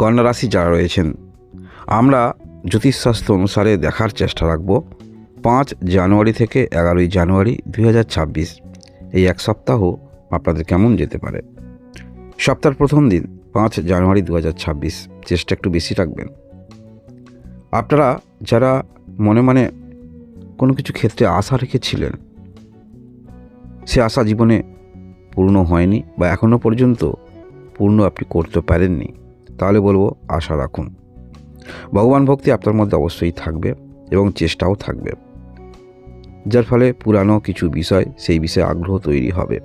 কন্যা রাশি যারা রয়েছেন, আমরা জ্যোতিষশাস্ত্র অনুসারে দেখার চেষ্টা রাখব পাঁচ জানুয়ারি থেকে এগারোই জানুয়ারি দু হাজার ছাব্বিশ। এই এক সপ্তাহ আপনাদের কেমন যেতে পারে? সপ্তাহের প্রথম দিন, পাঁচ জানুয়ারি দু হাজার ছাব্বিশ। চেষ্টা একটু বেশি রাখবেন। আপনারা যারা মনে মনে কোনো কিছু ক্ষেত্রে আশা রেখেছিলেন, সে আশা জীবনে পূর্ণ হয়নি বা এখনও পর্যন্ত পূর্ণ আপনি করতে পারেননি তাহলে বলব আশা রাখুন। ভগবান ভক্তি আপনার মধ্যে অবশ্যই থাকবে এবং চেষ্টাও থাকবে। যার ফলে পুরানো কিছু বিষয় সেই বিষয়ে আগ্রহ তৈরি হবে।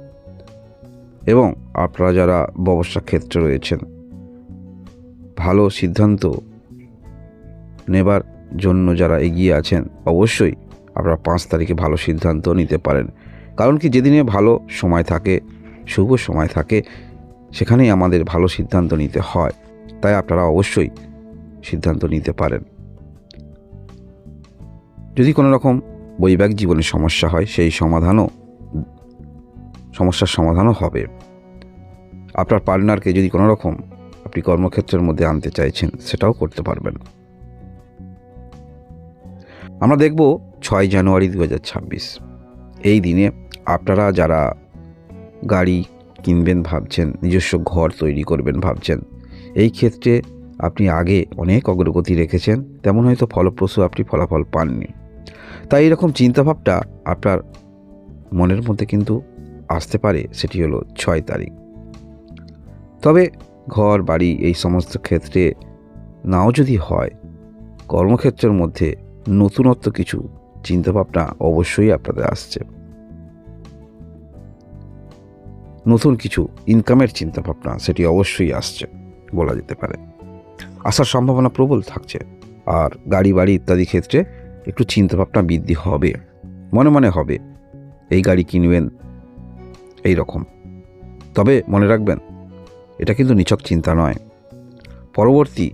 এবং আপনারা যারা ব্যবসা ক্ষেত্রে রয়েছেন, ভালো সিদ্ধান্ত নেবার জন্য যারা এগিয়ে আছেন, অবশ্যই আপনারা পাঁচ তারিখে ভালো সিদ্ধান্ত নিতে পারেন। কারণ কি, যেদিনে ভালো সময় থাকে, শুভ সময় থাকে, সেখানেই আমাদের ভালো সিদ্ধান্ত নিতে হয়। তাই আপনারা অবশ্যই সিদ্ধান্ত নিতে পারেন। যদি কোনো রকম বৈবাহিক জীবনে সমস্যা হয়, সেই সমাধানও, সমস্যার সমাধানও হবে। আপনার পার্টনারকে যদি কোনো রকম আপনি কর্মক্ষেত্রের মধ্যে আনতে চাইছেন, সেটাও করতে পারবেন। আমরা দেখব ছয় জানুয়ারি দু হাজার ছাব্বিশ। এই দিনে আপনারা যারা গাড়ি কিনবেন ভাবছেন, নিজস্ব ঘর তৈরি করবেন ভাবছেন এই ক্ষেত্রে আপনি আগে অনেক অগ্রগতি রেখেছেন, তেমন হয়তো ফলপ্রসূ আপনি ফলাফল পাননি। তাই এরকম চিন্তাভাবটা আপনার মনের মধ্যে কিন্তু আসতে পারে, সেটি হলো ছয় তারিখ। তবে ঘর, বাড়ি এই সমস্ত ক্ষেত্রে নাও যদি হয়, কর্মক্ষেত্রের মধ্যে নতুনত্ব কিছু চিন্তাভাবনা অবশ্যই আপনাদের আসছে। নতুন কিছু ইনকামের চিন্তাভাবনা, সেটি অবশ্যই আসছে। বলা যেতে পারে। আসার সম্ভাবনা প্রবল থাকছে আর গাড়ি, বাড়ি ইত্যাদি ক্ষেত্রে একটু চিন্তাভাবনা বৃদ্ধি হবে, মনে মনে হবে এই গাড়ি কিনবেন এই রকম। তবে মনে রাখবেন, এটা কিন্তু নিছক চিন্তা নয়। পরবর্তী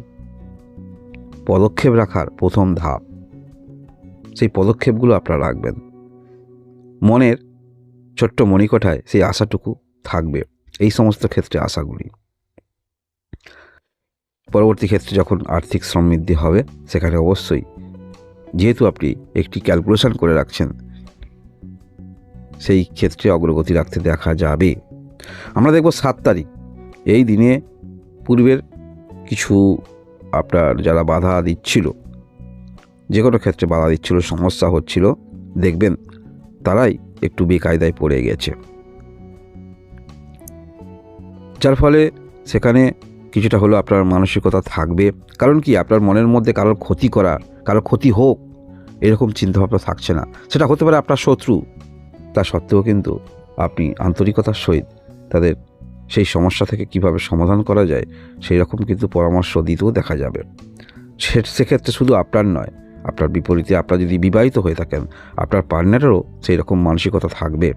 পদক্ষেপ রাখার প্রথম ধাপ, সেই পদক্ষেপগুলো আপনারা রাখবেন। মনের ছোট্ট মণিকোঠায় সেই আশাটুকু থাকবে, এই সমস্ত ক্ষেত্রে আশাগুলি। পরবর্তী ক্ষেত্রে যখন আর্থিক সমৃদ্ধি হবে, সেখানে অবশ্যই যেহেতু আপনি একটি ক্যালকুলেশন করে রাখছেন, সেই ক্ষেত্রে অগ্রগতি রাখতে দেখা যাবে। আমরা দেখব সাত তারিখ। এই দিনে পূর্বের কিছু আপনার যারা বাধা দিচ্ছিল যে কোনো ক্ষেত্রে বাধা দিচ্ছিল, সমস্যা হচ্ছিল, দেখবেন তারাই একটু বেকায়দায় পড়ে গেছে। যার ফলে সেখানে কিছুটা হলো আপনার মানসিকতা থাকবে। কারণ কি? আপনার মনের মধ্যে কারোর ক্ষতি করা, কারোর ক্ষতি হোক, এরকম চিন্তাভাবনা থাকছে না। সেটা হতে পারে আপনার শত্রু। তা সত্ত্বেও কিন্তু আপনি আন্তরিকতার সহিত তাদের সেই সমস্যা থেকে কীভাবে সমাধান করা যায়, সেই রকম কিন্তু পরামর্শ দিতেও দেখা যাবে। সে, সেক্ষেত্রে শুধু আপনার নয়, আপনার বিপরীতে আপনার যদি বিবাহিত হয়ে থাকেন, আপনার পার্টনারেরও সেই রকম মানসিকতা থাকবে।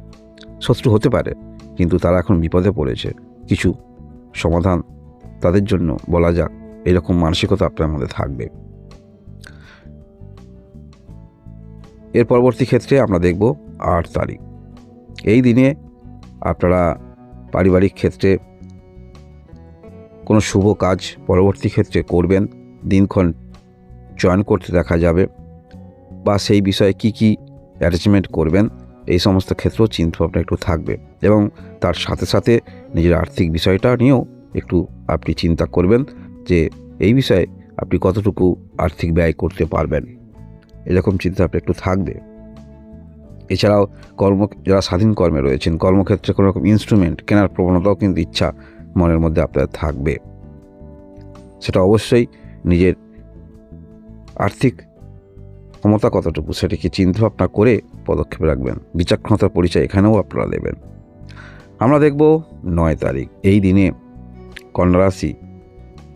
শত্রু হতে পারে, কিন্তু তারা এখন বিপদে পড়েছে। কিছু সমাধান তাদের জন্য বলা যাক, এরকম মানসিকতা আপনার মধ্যে থাকবে। এর পরবর্তী ক্ষেত্রে আমরা দেখব আট তারিখ। এই দিনে আপনারা পারিবারিক ক্ষেত্রে কোনো শুভ কাজ পরবর্তী ক্ষেত্রে করবেন, দিনক্ষণ চয়ন করতে দেখা যাবে, বা সেই বিষয়ে কি কি অ্যারেঞ্জমেন্ট করবেন, এই সমস্ত ক্ষেত্রেও চিন্তাভাবনা একটু থাকবে এবং তার সাথে সাথে নিজের আর্থিক বিষয়টা নিয়েও একটু আপনি চিন্তা করবেন যে এই বিষয়ে আপনি কতটুকু আর্থিক ব্যয় করতে পারবেন। এরকম চিন্তা আপনি একটু থাকবে। এছাড়াও কর্ম, যারা স্বাধীন কর্মে রয়েছেন, কর্মক্ষেত্রে কোনো রকম ইনস্ট্রুমেন্ট কেনার প্রবণতাও কিন্তু ইচ্ছা মনের মধ্যে আপনার থাকবে। সেটা অবশ্যই নিজের আর্থিক ক্ষমতা কতটুকু সেটিকে চিন্তাভাবনা করে পদক্ষেপ রাখবেন। বিচক্ষণতার পরিচয় এখানেও আপনারা দেবেন। আমরা দেখব নয় তারিখ। এই দিনে কন্যা রাশি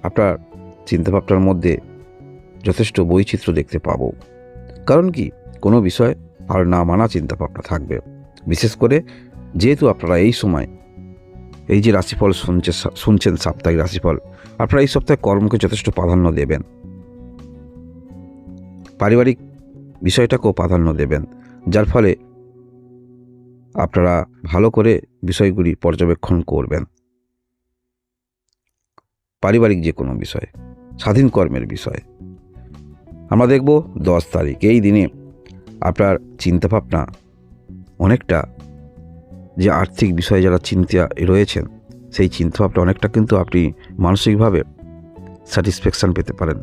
আপনার চিন্তাভাবনার মধ্যে যথেষ্ট বৈচিত্র্য দেখতে পাবো। কারণ কি, কোনো বিষয় আর না মানা চিন্তাভাবনা থাকবে। বিশেষ করে যেহেতু আপনারা এই সময় এই যে রাশিফল শুনছে শুনছেন সাপ্তাহিক রাশিফল, আপনারা এই সপ্তাহে কর্মকে যথেষ্ট প্রাধান্য দেবেন। পারিবারিক বিষয়টাকেও প্রাধান্য দেবেন, যার ফলে আপনারা ভালো করে বিষয়গুলি পর্যবেক্ষণ করবেন। পারিবারিক যে কোনো বিষয়, স্বাধীন কর্মের বিষয়। আমরা দেখব দশ তারিখ, এই দিনে আপনার চিন্তাভাবনা অনেকটা যে আর্থিক বিষয়ে যারা চিন্তা রয়েছেন, সেই চিন্তাভাবনা অনেকটা কিন্তু আপনি মানসিকভাবে স্যাটিসফ্যাকশান পেতে পারেন।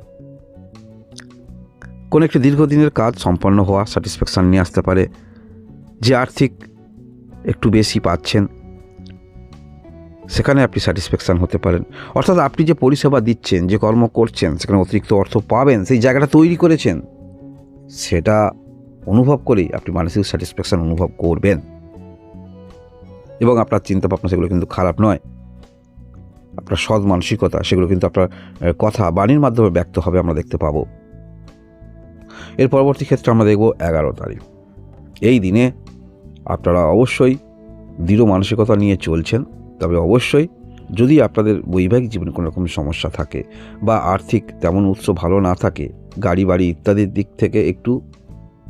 কোনো একটি দীর্ঘদিনের কাজ সম্পন্ন হওয়া স্যাটিসফ্যাকশান নিয়ে আসতে পারে, যে আর্থিক একটু বেশি পাচ্ছেন সেখানে আপনি স্যাটিসফ্যাকশান হতে পারেন। অর্থাৎ আপনি যে পরিষেবা দিচ্ছেন, যে কর্ম করছেন, সেখানে অতিরিক্ত অর্থ পাবেন, সেই জায়গাটা তৈরি করেছেন, সেটা অনুভব করেই আপনি মানসিক স্যাটিসফ্যাকশান অনুভব করবেন। এবং আপনার চিন্তা ভাবনা সেগুলো কিন্তু খারাপ নয়। আপনার সৎ মানসিকতা, সেগুলো কিন্তু আপনার কথা বাণীর মাধ্যমে ব্যক্ত হবে, আমরা দেখতে পাবো। এর পরবর্তী ক্ষেত্রে আমরা দেখব এগারো তারিখ। এই দিনে আপনারা অবশ্যই দৃঢ় মানসিকতা নিয়ে চলছেন। তবে অবশ্যই যদি আপনাদের বৈবাহিক জীবনে কোনো রকম সমস্যা থাকে বা আর্থিক তেমন উৎস ভালো না থাকে, গাড়ি, বাড়ি ইত্যাদির দিক থেকে একটু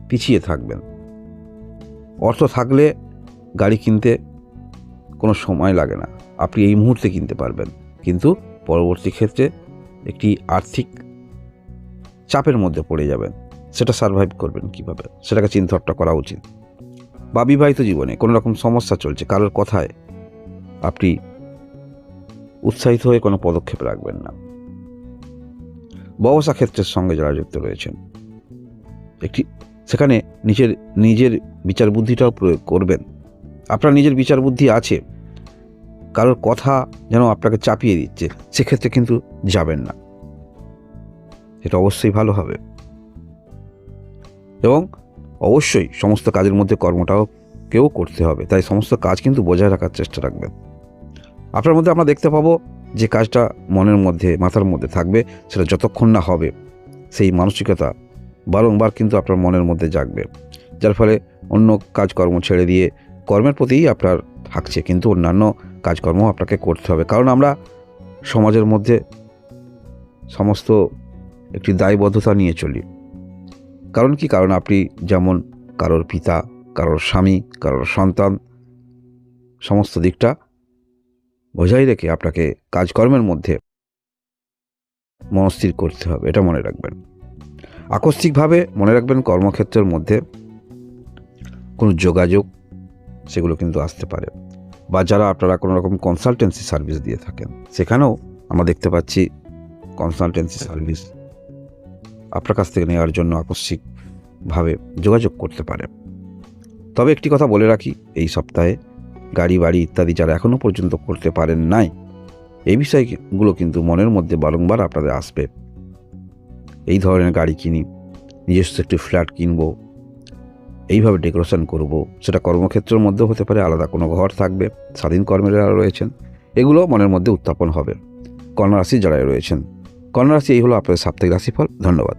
পিছিয়ে থাকবেন। অর্থ থাকলে গাড়ি কিনতে কোনো সময় লাগে না। আপনি এই মুহূর্তে কিনতে পারবেন। কিন্তু পরবর্তী ক্ষেত্রে একটি আর্থিক চাপের মধ্যে পড়ে যাবেন। সেটা সার্ভাইভ করবেন কীভাবে? সেটাকে চিন্তাভাবনা করা উচিত। বা বিবাহিত জীবনে কোনো রকম সমস্যা চলছে, কারোর কথায় আপনি উৎসাহিত হয়ে কোনো পদক্ষেপ রাখবেন না। ব্যবসা ক্ষেত্রের সঙ্গে যারা যুক্ত রয়েছেন, একটি সেখানে নিজের নিজের বিচার বুদ্ধিটাও প্রয়োগ করবেন। আপনার নিজের বিচার বুদ্ধি আছে, কারোর কথা যেন আপনাকে চাপিয়ে দিচ্ছে, সেক্ষেত্রে কিন্তু যাবেন না। এটা অবশ্যই ভালো হবে। এবং অবশ্যই সমস্ত কাজের মধ্যে কর্মটাও কেউ করতে হবে, তাই সমস্ত কাজ কিন্তু বজায় রাখার চেষ্টা রাখবেন। আপনার মধ্যে আমরা দেখতে পাবো যে কাজটা মনের মধ্যে, মাথার মধ্যে থাকবে, সেটা যতক্ষণ না হবে, সেই মানসিকতা বারংবার কিন্তু আপনার মনের মধ্যে জাগবে। যার ফলে অন্য কাজকর্ম ছেড়ে দিয়ে কর্মের প্রতিই আপনার থাকছে, কিন্তু অন্যান্য কাজকর্ম আপনাকে করতে হবে। কারণ আমরা সমাজের মধ্যে সমস্ত একটি দায়বদ্ধতা নিয়ে চলি। কারণ কি? কারণ আপনি যেমন কারোর পিতা, কারোর স্বামী, কারোর সন্তান, সমস্ত দিকটা বজায় রেখে আপনাকে কাজকর্মের মধ্যে মনস্থির করতে হবে, এটা মনে রাখবেন। আকস্মিকভাবে মনে রাখবেন কর্মক্ষেত্রের মধ্যে কোনো যোগাযোগ, সেগুলো কিন্তু আসতে পারে। বা যারা আপনারা কোনো রকম কনসালটেন্সি সার্ভিস দিয়ে থাকেন, সেখানেও আমরা দেখতে পাচ্ছি কনসালটেন্সি সার্ভিস আপনার কাছ থেকে নেওয়ার জন্য আকস্মিকভাবে যোগাযোগ করতে পারে। তবে একটি কথা বলে রাখি, এই সপ্তাহে গাড়ি, বাড়ি ইত্যাদি যারা এখনও পর্যন্ত করতে পারেন নাই, এই বিষয়গুলো কিন্তু মনের মধ্যে বারংবার আপনাদের আসবে। এই ধরনের গাড়ি কিনি, নিজস্ব একটি ফ্ল্যাট কিনবো, এইভাবে ডেকোরেশন করব, সেটা কর্মক্ষেত্রের মধ্যেও হতে পারে, আলাদা কোনো ঘর থাকবে, স্বাধীন কর্মের রয়েছেন এগুলো মনের মধ্যে উত্থাপন হবে। কন্যা রাশি যারা রয়েছেন, কন্যা রাশি এই হলো আপনাদের সাপ্তাহিক রাশিফল, ধন্যবাদ।